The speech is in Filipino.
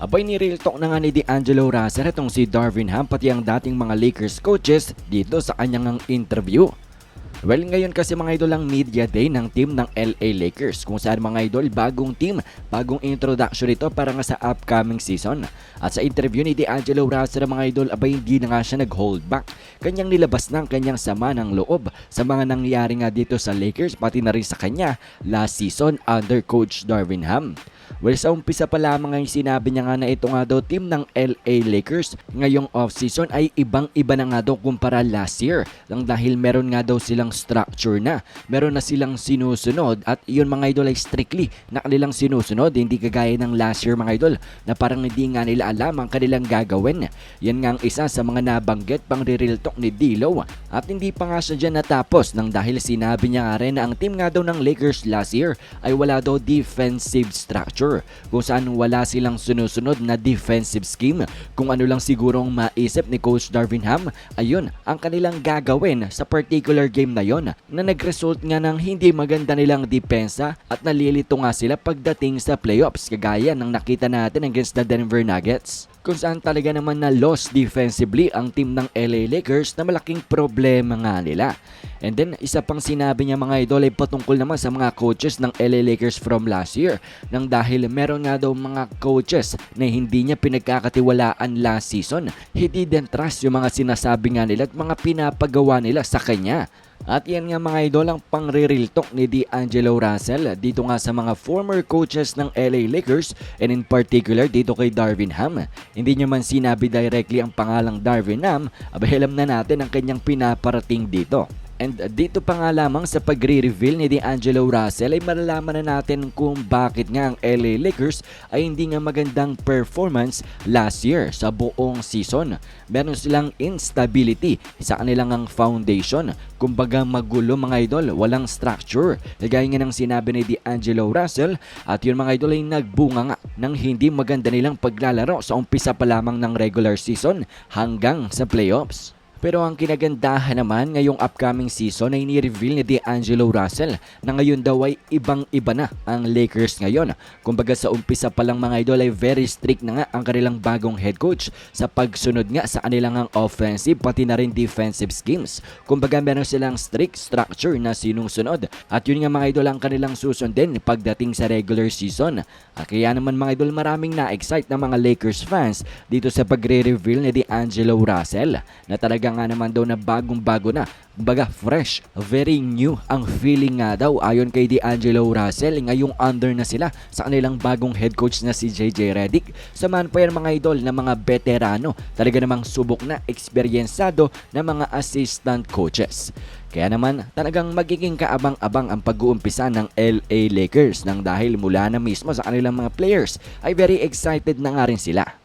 Abay ni real talk na nga ni D'Angelo Russell itong si Darvin Ham pati ang dating mga Lakers coaches dito sa kanyang interview. Well, ngayon kasi mga idol ang media day ng team ng LA Lakers kung saan mga idol bagong team, bagong introduction ito para nga sa upcoming season. At sa interview ni D'Angelo Russell mga idol, abay hindi na nga siya nag-hold back. Kanyang nilabas ng kanyang sama ng loob sa mga nangyari nga dito sa Lakers pati na rin sa kanya last season under Coach Darvin Ham. Well, sa umpisa pa lamang ay sinabi niya nga na ito nga daw team ng LA Lakers ngayong offseason ay ibang-iba na nga daw kumpara last year lang dahil meron nga daw silang structure na. Meron na silang sinusunod at yun mga idol ay strictly na kanilang sinusunod hindi kagaya ng last year mga idol na parang hindi nga nila alam ang kanilang gagawin. Yan nga ang isa sa mga nabanggit pang real talk ni Dilo at hindi pa nga siya dyan natapos nang dahil sinabi niya nga rin na ang team nga daw ng Lakers last year ay wala daw defensive structure kung saan wala silang sunusunod na defensive scheme. Kung ano lang sigurong maisip ni Coach Darvin Ham, ayun ang kanilang gagawin sa particular game na yon na nag-result nga ng hindi maganda nilang depensa at nalilito nga sila pagdating sa playoffs kagaya ng nakita natin against the Denver Nuggets kung saan talaga naman na lost defensively ang team ng LA Lakers na malaking problema nga nila. And then, isa pang sinabi niya mga idol ay patungkol naman sa mga coaches ng LA Lakers from last year. Nang dahil meron nga daw mga coaches na hindi niya pinagkakatiwalaan last season. He didn't trust yung mga sinasabi nga nila at mga pinapagawa nila sa kanya. At yan nga mga idol ang pang-real talk ni D'Angelo Russell dito nga sa mga former coaches ng LA Lakers and in particular dito kay Darvin Ham. Hindi niya man sinabi directly ang pangalang Darvin Ham, abay alam na natin ang kanyang pinaparating dito. And dito pa nga lamang sa pagre-reveal ni D'Angelo Russell ay malalaman na natin kung bakit nga ang LA Lakers ay hindi nga magandang performance last year sa buong season. Meron silang instability sa kanilang ang foundation. Kumbaga magulo mga idol, walang structure. Gaya nga ng sinabi ni D'Angelo Russell at yun mga idol ay nagbunga nga ng hindi maganda nilang paglalaro sa umpisa pa lamang ng regular season hanggang sa playoffs. Pero ang kinagandahan naman ngayong upcoming season ay ni-reveal ni D'Angelo Russell na ngayon daw ay ibang-iba na ang Lakers ngayon. Kumbaga sa umpisa pa lang mga idol ay very strict na nga ang kanilang bagong head coach sa pagsunod nga sa kanilang ang offensive pati na rin defensive schemes. Kumbaga meron silang strict structure na sinusunod at yun nga mga idol ang kanilang susundin pagdating sa regular season. At kaya naman mga idol maraming na-excite na mga Lakers fans dito sa pagre-reveal ni D'Angelo Russell na talaga nga naman daw na bagong bago na Baga fresh, very new ang feeling nga daw ayon kay D'Angelo Russell ngayong under na sila sa kanilang bagong head coach na si JJ Redick. Pa yan mga idol na mga veterano, talaga namang subok na eksperyensado na mga assistant coaches. Kaya naman talagang magiging kaabang-abang ang pag-uumpisa ng LA Lakers nang dahil mula na mismo sa kanilang mga players ay very excited na nga rin sila.